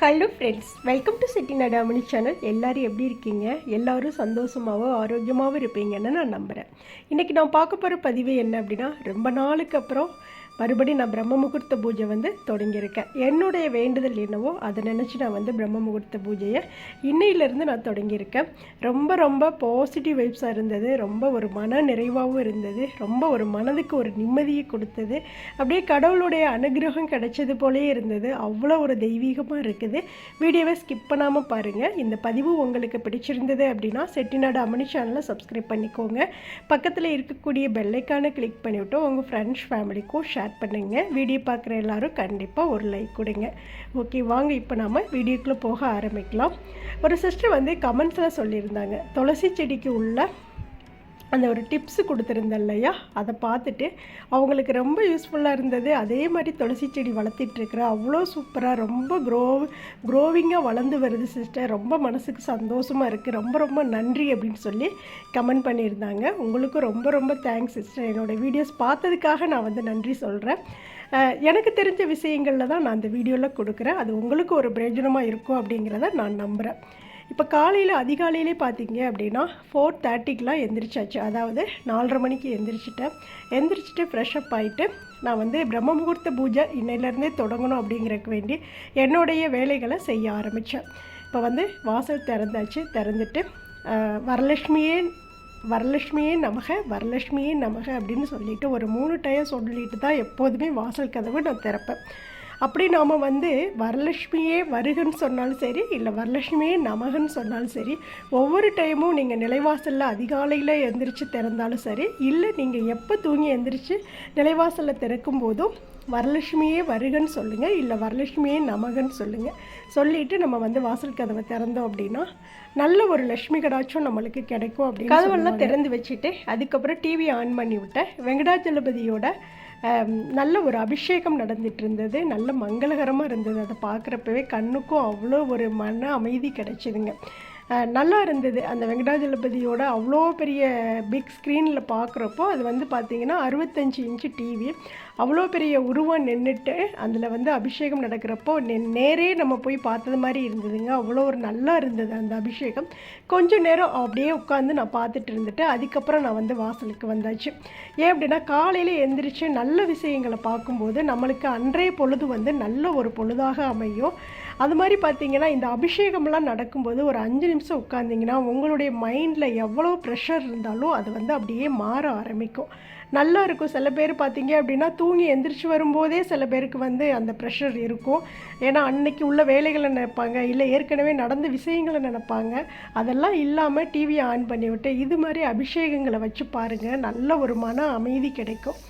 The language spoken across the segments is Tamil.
Hello friends welcome to Chitti Nadamani channel எல்லோரும் எப்படி இருக்கீங்க? எல்லோரும் சந்தோஷமாகவும் ஆரோக்கியமாகவும் இருப்பீங்கன்னு நான் நம்புகிறேன் இன்றைக்கி நான் பார்க்க போகிற பதிவு என்ன அப்படின்னா ரொம்ப நாளுக்கு அப்புறம் மறுபடியும் நான் பிரம்ம முகூர்த்த பூஜை வந்து தொடங்கியிருக்கேன். என்னுடைய வேண்டுதல் என்னவோ அதை நினச்சி நான் வந்து பிரம்ம முகூர்த்த பூஜையை இன்னையிலேருந்து நான் தொடங்கியிருக்கேன். ரொம்ப ரொம்ப பாசிட்டிவ் வைப்ஸாக இருந்தது. ரொம்ப ஒரு மன நிறைவாகவும் இருந்தது. ரொம்ப ஒரு மனதுக்கு ஒரு நிம்மதியை கொடுத்தது. அப்படியே கடவுளுடைய அனுகிரகம் கிடைச்சது போலே இருந்தது. அவ்வளோ ஒரு தெய்வீகமாக இருக்குது. வீடியோவை ஸ்கிப் பண்ணாமல் பாருங்கள் இந்த பதிவு உங்களுக்கு பிடிச்சிருந்தது அப்படின்னா செட்டிநாடு அம்மணி சேனலை சப்ஸ்கிரைப் பண்ணிக்கோங்க. பக்கத்தில் இருக்கக்கூடிய பெல்லைக்கான கிளிக் பண்ணிவிட்டு உங்கள் ஃப்ரெண்ட்ஸ் ஃபேமிலிக்கும் ஷேர் ஷேர் பண்ணுங்கள் வீடியோ பார்க்குற எல்லாரும் கண்டிப்பாக ஒரு லைக் கொடுங்க. ஓகே வாங்க இப்போ நாம் வீடியோக்குள்ளே போக ஆரம்பிக்கலாம். ஒரு சிஸ்டர் வந்து கமெண்ட்ஸில் சொல்லியிருந்தாங்க. துளசி செடிக்கு உள்ள அந்த ஒரு டிப்ஸு கொடுத்துருந்தேன் இல்லையா அதை பார்த்துட்டு அவங்களுக்கு ரொம்ப யூஸ்ஃபுல்லாக இருந்தது. அதே மாதிரி துளசி செடி வளர்த்திட்ருக்குற அவ்வளோ சூப்பராக ரொம்ப க்ரோ க்ரோவிங்காக வளர்ந்து வருது சிஸ்டர் ரொம்ப மனசுக்கு சந்தோஷமாக இருக்குது ரொம்ப ரொம்ப நன்றி அப்படின்னு சொல்லி கமெண்ட் பண்ணியிருந்தாங்க. உங்களுக்கும் ரொம்ப ரொம்ப தேங்க்ஸ் சிஸ்டர் என்னோடய வீடியோஸ் பார்த்ததுக்காக நான் வந்து நன்றி சொல்கிறேன் எனக்கு தெரிஞ்ச விஷயங்களில் தான் நான் அந்த வீடியோவில் கொடுக்குறேன். அது உங்களுக்கு ஒரு பிரயோஜனமாக இருக்கும் அப்படிங்கிறத நான் நம்புகிறேன் இப்போ காலையில் அதிகாலையிலே பார்த்தீங்க அப்படின்னா ஃபோர் தேர்ட்டிக்கெலாம் எந்திரிச்சாச்சு. அதாவது நாலரை மணிக்கு எந்திரிச்சிட்டேன். எந்திரிச்சிட்டு ஃப்ரெஷ்அப் ஆகிட்டு நான் வந்து பிரம்ம முகூர்த்த பூஜை இன்னையிலேருந்தே தொடங்கணும் அப்படிங்கிறக்கு வேண்டி என்னுடைய வேலைகளை செய்ய ஆரம்பித்தேன் இப்போ வந்து வாசல் திறந்தாச்சு. திறந்துட்டு வரலட்சுமியே வரலட்சுமியே நமக வரலட்சுமியே நமக அப்படின்னு சொல்லிட்டு ஒரு மூணு டயம் சொல்லிட்டு தான் எப்போதுமே வாசல் கதவு நான் திறப்பேன். அப்படி நாம் வந்து வரலட்சுமியே வருகன்னு சொன்னாலும் சரி இல்லை வரலட்சுமியே நமகன்னு சொன்னாலும் சரி ஒவ்வொரு டைமும் நீங்கள் நிலைவாசலில் அதிகாலையில் எந்திரிச்சு திறந்தாலும் சரி இல்லை நீங்கள் எப்போ தூங்கி எந்திரிச்சு நிலைவாசலில் திறக்கும் போதும் வரலட்சுமியே வருகன்னு சொல்லுங்கள் இல்லை வரலட்சுமியே நமகன்னு சொல்லுங்கள் சொல்லிட்டு நம்ம வந்து வாசல் கதவை திறந்தோம் அப்படின்னா நல்ல ஒரு லட்சுமி கடாச்சும் நம்மளுக்கு கிடைக்கும் அப்படின்னு கதவெல்லாம் திறந்து வச்சுட்டு அதுக்கப்புறம் டிவி ஆன் பண்ணி விட்டேன் வெங்கடாச்சலபதியோட நல்ல ஒரு அபிஷேகம் நடந்துட்டு இருந்தது நல்ல மங்களகரமாக இருந்தது. அதை பார்க்குறப்பவே கண்ணுக்கும் அவ்வளோ ஒரு மன அமைதி கிடைச்சிதுங்க. நல்லா இருந்தது. அந்த வெங்கடாஜலபதியோட அவ்வளோ பெரிய பிக் ஸ்க்ரீனில் பார்க்குறப்போ அது வந்து பார்த்திங்கன்னா அறுபத்தஞ்சி இன்ச்சு டிவி அவ்வளோ பெரிய உருவம் நின்றுட்டு அதில் வந்து அபிஷேகம் நடக்கிறப்போ நெ நேரே நம்ம போய் பார்த்தது மாதிரி இருந்ததுங்க. அவ்வளோ ஒரு நல்லா இருந்தது அந்த அபிஷேகம். கொஞ்சம் நேரம் அப்படியே உட்காந்து நான் பார்த்துட்டு இருந்துட்டு அதுக்கப்புறம் நான் வந்து வாசலுக்கு வந்தாச்சு. ஏன் அப்படின்னா காலையில் எந்திரிச்சு நல்ல விஷயங்களை பார்க்கும்போது நம்மளுக்கு அன்றைய பொழுது வந்து நல்ல ஒரு பொழுதாக அமையும். அது மாதிரி பார்த்தீங்கன்னா இந்த அபிஷேகம்லாம் நடக்கும்போது ஒரு அஞ்சு நிமிஷம் உட்காந்திங்கன்னா உங்களுடைய மைண்டில் எவ்வளோ ப்ரெஷர் இருந்தாலும் அது வந்து அப்படியே மாற ஆரம்பிக்கும். நல்லா இருக்கும். சில பேர் பார்த்தீங்க அப்படின்னா தூங்கி எந்திரிச்சு வரும்போதே சில பேருக்கு வந்து அந்த ப்ரெஷர் இருக்கும். ஏன்னா அன்னைக்கு உள்ள வேலைகளை நினைப்பாங்க. இல்லை ஏற்கனவே நடந்த விஷயங்களை நினைப்பாங்க. அதெல்லாம் இல்லாமல் டிவியை ஆன் பண்ணிவிட்டு இது மாதிரி அபிஷேகங்களை வச்சு பாருங்கள் நல்ல ஒரு மன அமைதி கிடைக்கும்.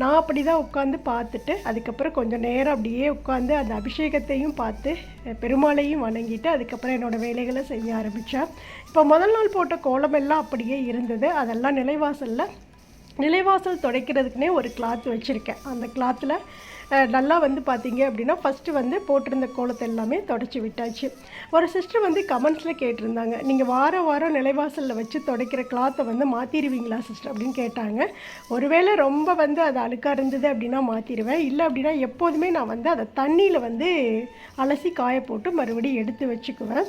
நான் அப்படி தான் உட்காந்து பார்த்துட்டு அதுக்கப்புறம் கொஞ்சம் நேரம் அப்படியே உட்காந்து அந்த அபிஷேகத்தையும் பார்த்து பெருமாளையும் வணங்கிட்டு அதுக்கப்புறம் என்னோடய வேலைகளை செய்ய ஆரம்பித்தேன் இப்போ முதல் நாள் போட்ட கோலமெல்லாம் அப்படியே இருந்தது. அதெல்லாம் நிலைவாசலில். நிலைவாசல் துடைக்கிறதுக்குனே ஒரு கிளாத் வச்சுருக்கேன். அந்த கிளாத்தில் நல்லா வந்து பார்த்தீங்க அப்படின்னா ஃபஸ்ட்டு வந்து போட்டிருந்த கோலத்தை எல்லாமே தொடச்சி விட்டாச்சு. ஒரு சிஸ்டர் வந்து கமெண்ட்ஸில் கேட்டிருந்தாங்க. நீங்கள் வாரம் வாரம் நிலைவாசலில் வச்சு துடைக்கிற கிளாத்தை வந்து மாற்றிடுவீங்களா சிஸ்டர் அப்படின்னு கேட்டாங்க. ஒருவேளை ரொம்ப வந்து அது அழுக்காக இருந்தது அப்படின்னா மாற்றிடுவேன் இல்லை அப்படின்னா எப்போதுமே நான் வந்து அதை தண்ணியில் வந்து அலசி காய போட்டு மறுபடியும் எடுத்து வச்சுக்குவேன்.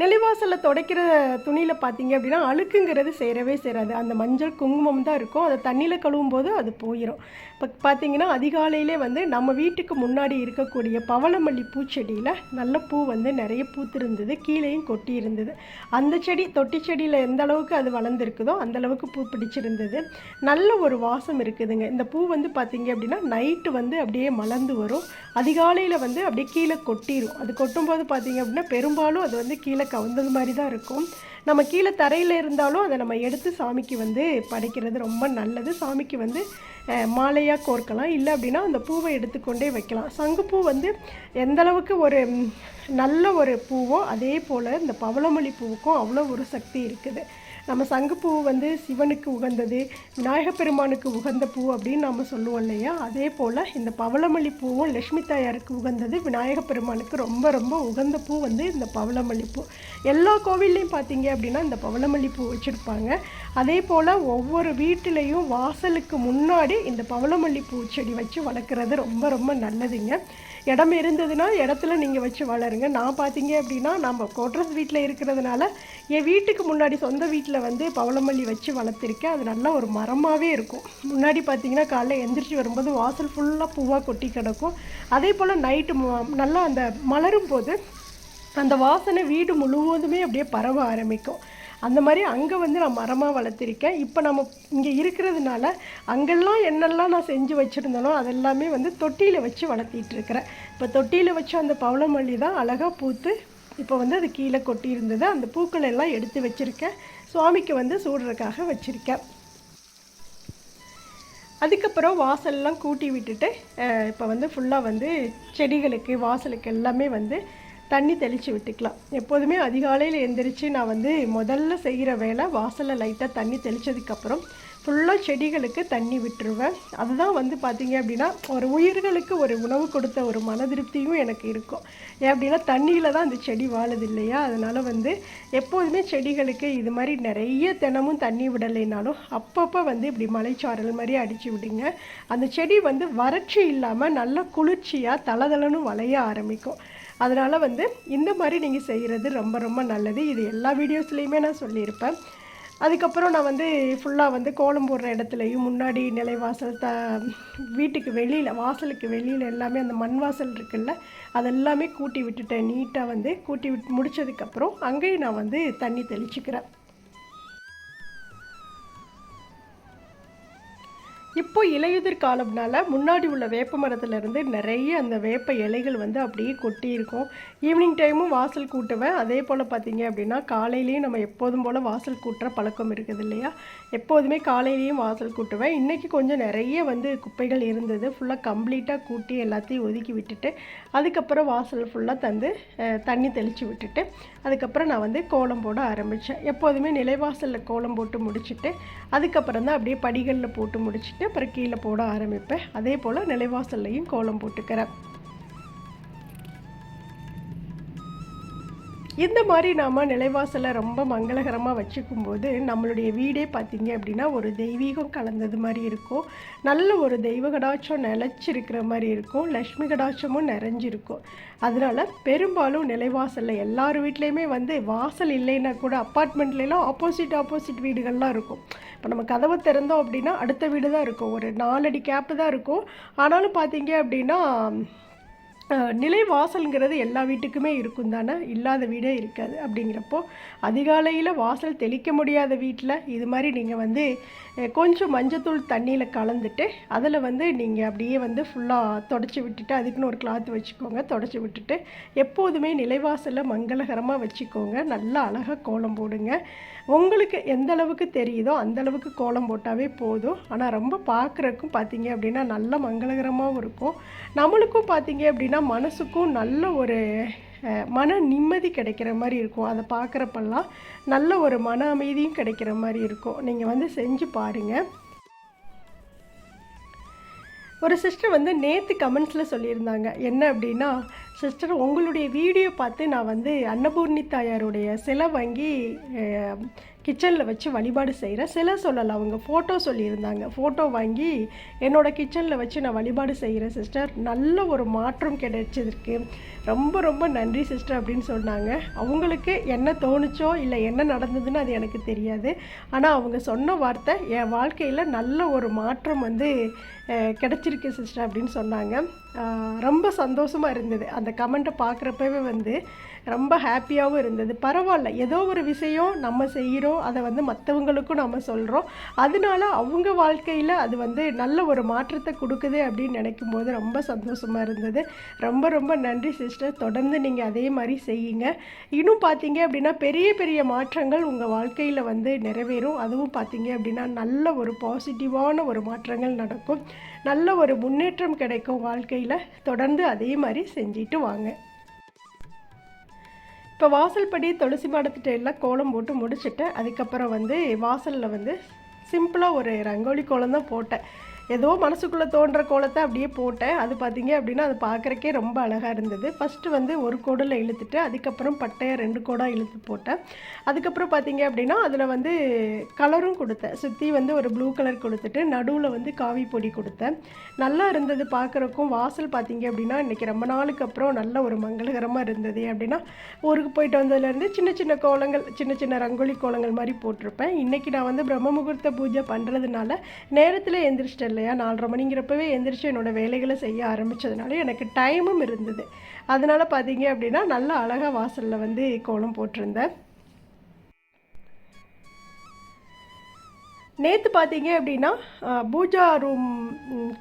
நிலைவாசலில் துடைக்கிற துணியில் பார்த்தீங்க அப்படின்னா அழுக்குங்கிறது சேரவே சேராது. அந்த மஞ்சள் குங்குமம் தான் இருக்கும். அதை தண்ணியில் கழுவும் போது அது போயிடும் இப்போ பார்த்தீங்கன்னா அதிகாலையிலே வந்து நம்ம வீட்டுக்கு முன்னாடி இருக்கக்கூடிய பவளமல்லி பூச்செடியில் நல்ல பூ வந்து நிறைய பூத்திருந்தது. கீழேயும் கொட்டி இருந்தது அந்த செடி தொட்டி செடியில் எந்த அளவுக்கு அது வளர்ந்துருக்குதோ அந்த அளவுக்கு பூ பிடிச்சிருந்தது. நல்ல ஒரு வாசம் இருக்குதுங்க. இந்த பூ வந்து பார்த்தீங்க அப்படின்னா நைட்டு வந்து அப்படியே மலர்ந்து வரும். அதிகாலையில் வந்து அப்படியே கீழே கொட்டிடும் அது கொட்டும்போது பார்த்தீங்க அப்படின்னா பெரும்பாலும் அது வந்து கீழே கவுந்தது மாதிரி தான் இருக்கும் நம்ம கீழே தரையில் இருந்தாலும் அதை நம்ம எடுத்து சாமிக்கு வந்து படைக்கிறது ரொம்ப நல்லது. சாமிக்கு வந்து மாலையாக கோர்க்கலாம். இல்லை அப்படின்னா அந்த பூவை எடுத்துக்கொண்டே வைக்கலாம். சங்குப்பூ வந்து எந்த அளவுக்கு ஒரு நல்ல ஒரு பூவோ அதே போல் இந்த பவளமல்லி பூவுக்கும் அவ்வளோ ஒரு சக்தி இருக்குது. நம்ம சங்குப்பூ வந்து சிவனுக்கு உகந்தது விநாயகப் பெருமானுக்கு உகந்த பூ அப்படின்னு நம்ம சொல்லுவோம் இல்லையா? அதே போல் இந்த பவளமல்லி பூவும் லட்சுமி தாயாருக்கு உகந்தது விநாயகப் பெருமானுக்கு ரொம்ப ரொம்ப உகந்த பூ வந்து இந்த பவளமல்லி பூ. எல்லா கோவில்லையும் பார்த்தீங்க அப்படின்னா இந்த பவளமல்லி பூ வச்சுருப்பாங்க. அதே போல் ஒவ்வொரு வீட்டிலையும் வாசலுக்கு முன்னாடி இந்த பவளமல்லி பூச்செடி வச்சு வளர்க்குறது ரொம்ப ரொம்ப நல்லதுங்க. இடம் இருந்ததுன்னா இடத்துல நீங்கள் வச்சு வளருங்க. நான் பார்த்தீங்க அப்படின்னா நம்ம கோட்ரஸ் வீட்டில் இருக்கிறதுனால என் வீட்டுக்கு முன்னாடி சொந்த வீட்டில் வந்து பவளமல்லி வச்சு வளர்த்துருக்கேன். அது நல்லா ஒரு மரமாகவே இருக்கும். முன்னாடி பார்த்தீங்கன்னா காலைல எந்திரிச்சு வரும்போது வாசல் ஃபுல்லாக பூவாக கொட்டி கிடக்கும். அதே போல் நைட்டு நல்லா அந்த மலரும் போது அந்த வாசனை வீடு முழுவதுமே அப்படியே பரவ ஆரம்பிக்கும். அந்த மாதிரி அங்கே வந்து நான் மரமாக வளர்த்துருக்கேன். இப்போ நம்ம இங்கே இருக்கிறதுனால அங்கெல்லாம் என்னெல்லாம் நான் செஞ்சு வச்சுருந்தனோ அதெல்லாமே வந்து தொட்டியில் வச்சு வளர்த்திட்டு இருக்கிறேன். இப்போ தொட்டியில் வச்சு அந்த பவளமல்லி தான் அழகாக பூத்து இப்போ வந்து அது கீழே கொட்டி இருந்தது. அந்த பூக்களை எல்லாம் எடுத்து வச்சுருக்கேன். சுவாமிக்கு வந்து சூடுறதுக்காக வச்சுருக்கேன். அதுக்கப்புறம் வாசல்லாம் கூட்டி விட்டுட்டு இப்போ வந்து ஃபுல்லாக வந்து செடிகளுக்கு வாசலுக்கு எல்லாமே வந்து தண்ணி தெளித்து விட்டுக்கலாம். எப்போதுமே அதிகாலையில் எந்திரிச்சு நான் வந்து முதல்ல செய்கிற வேலை வாசலில் லைட்டாக தண்ணி தெளித்ததுக்கப்புறம் ஃபுல்லாக செடிகளுக்கு தண்ணி விட்டுருவேன். அதுதான் வந்து பார்த்திங்க அப்படின்னா ஒரு உயிர்களுக்கு ஒரு உணவு கொடுத்த ஒரு மன திருப்தியும் எனக்கு இருக்கும். ஏன் அப்படின்னா தண்ணியில் தான் அந்த செடி வாழுது இல்லையா? அதனால் வந்து எப்போதுமே செடிகளுக்கு இது மாதிரி நிறைய தினமும் தண்ணி விடலைனாலும் அப்பப்போ வந்து இப்படி மலைச்சாரல் மாதிரி அடித்து விடுங்க. அந்த செடி வந்து வறட்சி இல்லாமல் நல்லா குளிர்ச்சியாக தளதளன்னு வளைய ஆரம்பிக்கும். அதனால் வந்து இந்த மாதிரி நீங்கள் செய்கிறது ரொம்ப ரொம்ப நல்லது. இது எல்லா வீடியோஸ்லேயுமே நான் சொல்லியிருப்பேன். அதுக்கப்புறம் நான் வந்து ஃபுல்லாக வந்து கோலம் போடுற இடத்துலையும் முன்னாடி நிலைவாசல் த வீட்டுக்கு வெளியில் வாசலுக்கு வெளியில் எல்லாமே அந்த மண் வாசல் இருக்குல்ல அதெல்லாமே கூட்டி விட்டுட்டேன். நீட்டாக வந்து கூட்டி விட்டு முடித்ததுக்கப்புறம் அங்கேயும் நான் வந்து தண்ணி தெளிச்சுக்கிறேன். இப்போ இலையுதிர் காலம்னால முன்னாடி உள்ள வேப்ப மரத்துலேருந்து நிறைய அந்த வேப்ப இலைகள் வந்து அப்படியே கொட்டி இருக்கும் ஈவினிங் டைமும் வாசல் கூட்டுவேன். அதே போல் பார்த்தீங்க அப்படின்னா காலையிலையும் நம்ம எப்போதும் போல் வாசல் கூட்டுற பழக்கம் இருக்குது இல்லையா? எப்போதுமே காலையிலையும் வாசல் கூட்டுவேன். இன்றைக்கி கொஞ்சம் நிறைய வந்து குப்பைகள் இருந்தது. ஃபுல்லாக கம்ப்ளீட்டாக கூட்டி எல்லாத்தையும் ஒதுக்கி விட்டுட்டு அதுக்கப்புறம் வாசல் ஃபுல்லாக தந்து தண்ணி தெளித்து விட்டுட்டு அதுக்கப்புறம் நான் வந்து கோலம் போட ஆரம்பித்தேன் எப்போதுமே நிலைவாசலில் கோலம் போட்டு முடிச்சுட்டு அதுக்கப்புறம் தான் அப்படியே படிகளில் போட்டு முடிச்சுட்டு அப்புறம் கீழே போட ஆரம்பிப்பேன். அதே போல் நிலைவாசல்லையும் கோலம் போட்டுக்கிறேன். இந்த மாதிரி நாம் நிலைவாசலை ரொம்ப மங்களகரமாக வச்சுக்கும்போது நம்மளுடைய வீடே பார்த்திங்க அப்படின்னா ஒரு தெய்வீகம் கலந்தது மாதிரி இருக்கும். நல்ல ஒரு தெய்வ கடாட்சம் நிலச்சிருக்கிற மாதிரி இருக்கும். லக்ஷ்மி கடாட்சமும் நிறைஞ்சிருக்கும். அதனால் பெரும்பாலும் நிலைவாசலில் எல்லார் வீட்லேயுமே வந்து வாசல் இல்லைன்னா கூட அப்பார்ட்மெண்ட்லாம் ஆப்போசிட் ஆப்போசிட் வீடுகள்லாம் இருக்கும். இப்போ நம்ம கதவை திறந்தோம் அப்படின்னா அடுத்த வீடு தான் இருக்கும். ஒரு நாலடி கேப்பு தான் இருக்கும். ஆனாலும் பார்த்தீங்க அப்படின்னா நிலை வாசல்ங்கிறது எல்லா வீட்டுக்குமே இருக்கும் தானே? இல்லாத வீடே இருக்காது. அப்படிங்கிறப்போ அதிகாலையில் வாசல் தெளிக்க முடியாத வீட்டில் இது மாதிரி நீங்கள் வந்து கொஞ்சம் மஞ்சத்தூள் தண்ணியில் கலந்துட்டு அதில் வந்து நீங்கள் அப்படியே வந்து ஃபுல்லாக தொடச்சி விட்டுட்டு அதுக்குன்னு ஒரு கிளாத் வச்சுக்கோங்க. தொடச்சி விட்டுட்டு எப்போதுமே நிலைவாசலில் மங்களகரமாக வச்சுக்கோங்க. நல்லா அழகாக கோலம் போடுங்க. உங்களுக்கு எந்த அளவுக்கு தெரியுதோ அந்த அளவுக்கு கோலம் போட்டாவே போதும். ஆனால் ரொம்ப பார்க்குறக்கும் பார்த்தீங்க அப்படின்னா நல்ல மங்களகரமாகவும் இருக்கும். நம்மளுக்கும் பார்த்தீங்க அப்படின்னா மனசுக்கும் நல்ல ஒரு மன நிம்மதி கிடைக்கிற மாதிரி இருக்கும். அதை பார்க்குறப்பெல்லாம் நல்ல ஒரு மன அமைதியும் கிடைக்கிற மாதிரி இருக்கும். நீங்கள் வந்து செஞ்சு பாருங்கள் ஒரு சிஸ்டர் வந்து நேற்று கமெண்ட்ஸில் சொல்லியிருந்தாங்க. என்ன அப்படின்னா சிஸ்டர் உங்களுடைய வீடியோ பார்த்து நான் வந்து அன்னபூர்ணி தாயாருடைய சிலை வாங்கி கிச்சனில் வச்சு வழிபாடு செய்கிறேன் சில சொல்லலை அவங்க ஃபோட்டோ சொல்லியிருந்தாங்க. ஃபோட்டோ வாங்கி என்னோடய கிச்சனில் வச்சு நான் வழிபாடு செய்கிற சிஸ்டர் நல்ல ஒரு மாற்றம் கிடைச்சதுக்கு ரொம்ப ரொம்ப நன்றி சிஸ்டர் அப்படின்னு சொன்னாங்க. அவங்களுக்கு என்ன தோணுச்சோ இல்லை என்ன நடந்ததுன்னு அது எனக்கு தெரியாது. ஆனால் அவங்க சொன்ன வார்த்தை என் வாழ்க்கையில் நல்ல ஒரு மாற்றம் வந்து கிடச்சிருக்கு சிஸ்டர் அப்படின்னு சொன்னாங்க. ரொம்ப சந்தோஷமாக இருந்தது. அந்த கமெண்ட்டை பார்க்குறப்பவே வந்து ரொம்ப ஹாப்பியாகவும் இருந்தது. பரவாயில்ல. ஏதோ ஒரு விஷயம் நம்ம செய்கிறோம் அதை வந்து மற்றவங்களுக்கும் நம்ம சொல்கிறோம் அதனால அவங்க வாழ்க்கையில் அது வந்து நல்ல ஒரு மாற்றத்தை கொடுக்குது அப்படின்னு நினைக்கும் போது ரொம்ப சந்தோஷமாக இருந்தது. ரொம்ப ரொம்ப நன்றி சிஸ்டர் தொடர்ந்து நீங்கள் அதே மாதிரி செய்யுங்க. இன்னும் பார்த்தீங்க அப்படின்னா பெரிய பெரிய மாற்றங்கள் உங்கள் வாழ்க்கையில் வந்து நிறைவேறும். அதுவும் பார்த்தீங்க அப்படின்னா நல்ல ஒரு பாசிட்டிவான ஒரு மாற்றங்கள் நடக்கும். நல்ல ஒரு முன்னேற்றம் கிடைக்கும் வாழ்க்கையில். தொடர்ந்து அதே மாதிரி செஞ்சுட்டு வாங்க. இப்போ வாசல் படி துளசி மாடத்திட்ட எல்லாம் கோலம் போட்டு முடிச்சுட்டேன். அதுக்கப்புறம் வந்து வாசலில் வந்து சிம்பிளாக ஒரு ரங்கோலி கோலம் தான் போட்டேன். ஏதோ மனசுக்குள்ளே தோன்ற கோலத்தை அப்படியே போட்டேன். அது பார்த்தீங்க அப்படின்னா அது பார்க்குறக்கே ரொம்ப அழகாக இருந்தது. ஃபஸ்ட்டு வந்து ஒரு கோடில் இழுத்துட்டு அதுக்கப்புறம் பட்டையை ரெண்டு கோடாக இழுத்து போட்டேன். அதுக்கப்புறம் பார்த்தீங்க அப்படின்னா அதில் வந்து கலரும் கொடுத்தேன். சுற்றி வந்து ஒரு ப்ளூ கலர் கொடுத்துட்டு நடுவில் வந்து காவி பொடி கொடுத்தேன். நல்லா இருந்தது பார்க்குறக்கும் வாசல் பார்த்தீங்க அப்படின்னா இன்றைக்கி ரொம்ப நாளுக்கு அப்புறம் நல்ல ஒரு மங்களகரமாக இருந்தது அப்படின்னா ஊருக்கு போயிட்டு வந்ததுலேருந்து சின்ன சின்ன கோலங்கள் சின்ன சின்ன ரங்கோலி கோலங்கள் மாதிரி போட்டிருப்பேன். இன்றைக்கி நான் வந்து பிரம்ம முகூர்த்த பூஜை பண்ணுறதுனால நேரத்தில் எந்திரிச்சிட்டேன். இல்லையா? நாலரை மணிங்கிறப்பவே எந்திரிச்சு என்னோடய வேலைகளை செய்ய ஆரம்பித்ததுனால எனக்கு டைமும் இருந்தது. அதனால் பார்த்தீங்க அப்படின்னா நல்ல அழகாக வாசலில் வந்து கோலம் போட்டிருந்தேன். நேற்று பார்த்தீங்க அப்படின்னா பூஜா ரூம்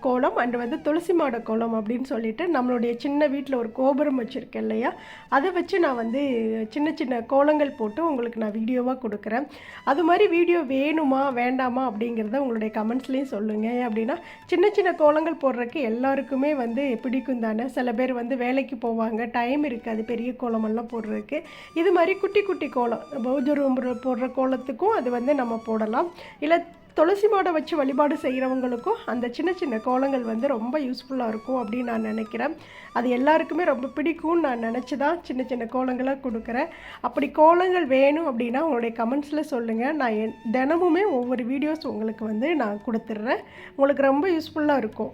கோலம் அண்ட் வந்து துளசி மாட கோலம் அப்படின்னு சொல்லிட்டு நம்மளுடைய சின்ன வீட்டில் ஒரு கோபுரம் வச்சுருக்கேன் இல்லையா? அதை வச்சு நான் வந்து சின்ன சின்ன கோலங்கள் போட்டு உங்களுக்கு நான் வீடியோவாக கொடுக்குறேன். அது மாதிரி வீடியோ வேணுமா வேண்டாமா அப்படிங்கிறத உங்களுடைய கமெண்ட்ஸ்லேயும் சொல்லுங்கள் அப்படின்னா சின்ன சின்ன கோலங்கள் போடுறதுக்கு எல்லாருக்குமே வந்து பிடிக்கும் தானே? சில பேர் வந்து வேலைக்கு போவாங்க டைம் இருக்காது பெரிய கோலமெல்லாம் போடுறதுக்கு. இது மாதிரி குட்டி குட்டி கோலம் பூஜா ரூம் போடுற கோலத்துக்கும் அது வந்து நம்ம போடலாம். இல்லை துளசி மாடை வச்சு வழிபாடு செய்கிறவங்களுக்கும் அந்த சின்ன சின்ன கோலங்கள் வந்து ரொம்ப யூஸ்ஃபுல்லாக இருக்கும் அப்படின்னு நான் நினைக்கிறேன். அது எல்லாருக்குமே ரொம்ப பிடிக்கும்னு நான் நினச்சி தான் சின்ன சின்ன கோலங்களாக கொடுக்குறேன். அப்படி கோலங்கள் வேணும் அப்படின்னா உங்களுடைய கமெண்ட்ஸில் சொல்லுங்கள் நான் என் தினமுமே ஒவ்வொரு வீடியோஸ் உங்களுக்கு வந்து நான் கொடுத்துட்றேன். உங்களுக்கு ரொம்ப யூஸ்ஃபுல்லாக இருக்கும்.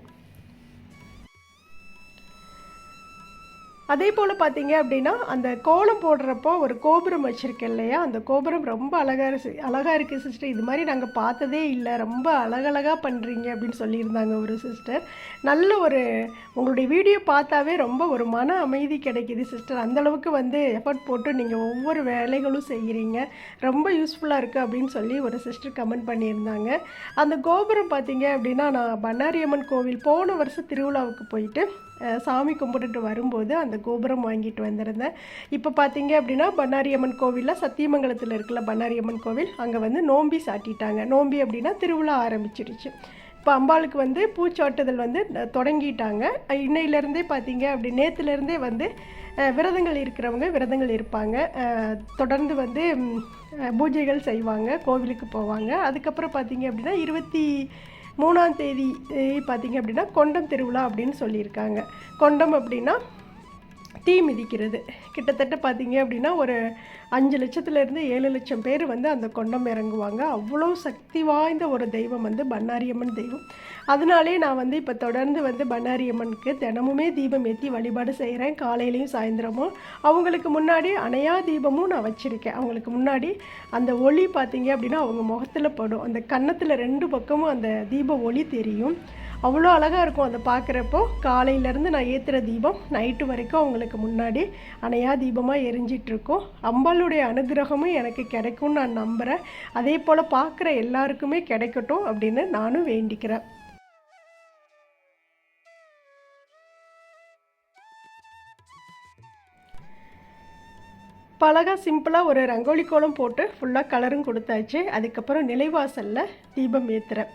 அதே போல் பார்த்தீங்க அப்படின்னா அந்த கோலம் போடுறப்போ ஒரு கோபுரம் வச்சுருக்கேன் இல்லையா? அந்த கோபுரம் ரொம்ப அழகாக அழகாக இருக்குது சிஸ்டர் இது மாதிரி நாங்கள் பார்த்ததே இல்லை. ரொம்ப அழகழகாக பண்ணுறீங்க அப்படின்னு சொல்லியிருந்தாங்க ஒரு சிஸ்டர் நல்ல ஒரு உங்களுடைய வீடியோ பார்த்தாவே ரொம்ப ஒரு மன அமைதி கிடைக்கிது சிஸ்டர் அந்தளவுக்கு வந்து எஃபர்ட் போட்டு நீங்கள் ஒவ்வொரு வேலைகளும் செய்கிறீங்க ரொம்ப யூஸ்ஃபுல்லாக இருக்குது அப்படின்னு சொல்லி ஒரு சிஸ்டர் கமெண்ட் பண்ணியிருந்தாங்க. அந்த கோபுரம் பார்த்தீங்க அப்படின்னா நான் பண்ணாரியம்மன் கோவில் போன வருஷம் திருவிழாவுக்கு போயிட்டு சாமி கும்பிட்டுட்டு வரும்போது அந்த கோபுரம் வாங்கிட்டு வந்திருந்தேன். இப்போ பார்த்தீங்க அப்படின்னா பண்ணாரியம்மன் கோவிலில் சத்தியமங்கலத்தில் இருக்குல்ல பண்ணாரியம்மன் கோவில் அங்கே வந்து நோம்பி சாட்டிட்டாங்க. நோம்பி அப்படின்னா திருவிழா ஆரம்பிச்சிருச்சு. இப்போ அம்பாளுக்கு வந்து பூச்சாட்டுதல் வந்து தொடங்கிட்டாங்க. இன்னையிலேருந்தே பார்த்தீங்க அப்படி நேற்றுலேருந்தே வந்து விரதங்கள் இருக்கிறவங்க விரதங்கள் இருப்பாங்க. தொடர்ந்து வந்து பூஜைகள் செய்வாங்க கோவிலுக்கு போவாங்க. அதுக்கப்புறம் பார்த்தீங்க அப்படின்னா இருபத்தி மூணாம் தேதி பார்த்திங்க பார்த்தீங்க அப்படின்னா கொண்டம் திருவிழா அப்படின்னு சொல்லியிருக்காங்க. கொண்டம் அப்படின்னா தீ மிதிக்கிறது. கிட்டத்தட்ட பார்த்தீங்க அப்படின்னா ஒரு அஞ்சு லட்சத்துலேருந்து ஏழு லட்சம் பேர் வந்து அந்த கொண்டம் இறங்குவாங்க. அவ்வளோ சக்தி வாய்ந்த ஒரு தெய்வம் வந்து பண்ணாரியம்மன் தெய்வம். அதனாலே நான் வந்து இப்போ தொடர்ந்து வந்து பண்ணாரியம்மனுக்கு தினமுமே தீபம் ஏற்றி வழிபாடு செய்கிறேன் காலையிலையும் சாயந்தரமும். அவங்களுக்கு முன்னாடி அணையா தீபமும் நான் வச்சுருக்கேன். அவங்களுக்கு முன்னாடி அந்த ஒளி பார்த்தீங்க அப்படின்னா அவங்க முகத்தில் படும். அந்த கன்னத்தில் ரெண்டு பக்கமும் அந்த தீப ஒளி தெரியும். அவ்வளோ அழகாக இருக்கும் அதை பார்க்குறப்போ. காலையிலேருந்து நான் ஏற்றுற தீபம் நைட்டு வரைக்கும் அவங்களுக்கு முன்னாடி அணையா தீபமாக எரிஞ்சிட்ருக்கோம். அம்பாளுடைய அனுகிரகமும் எனக்கு கிடைக்கும்னு நான் நம்புகிறேன் அதே போல் பார்க்குற எல்லாருக்குமே கிடைக்கட்டும் அப்படின்னு நானும் வேண்டிக்கிறேன். இப்போ அழகாக சிம்பிளாக ஒரு ரங்கோலி கோலம் போட்டு ஃபுல்லாக கலரும் கொடுத்தாச்சு. அதுக்கப்புறம் நிலைவாசலில் தீபம் ஏற்றுறேன்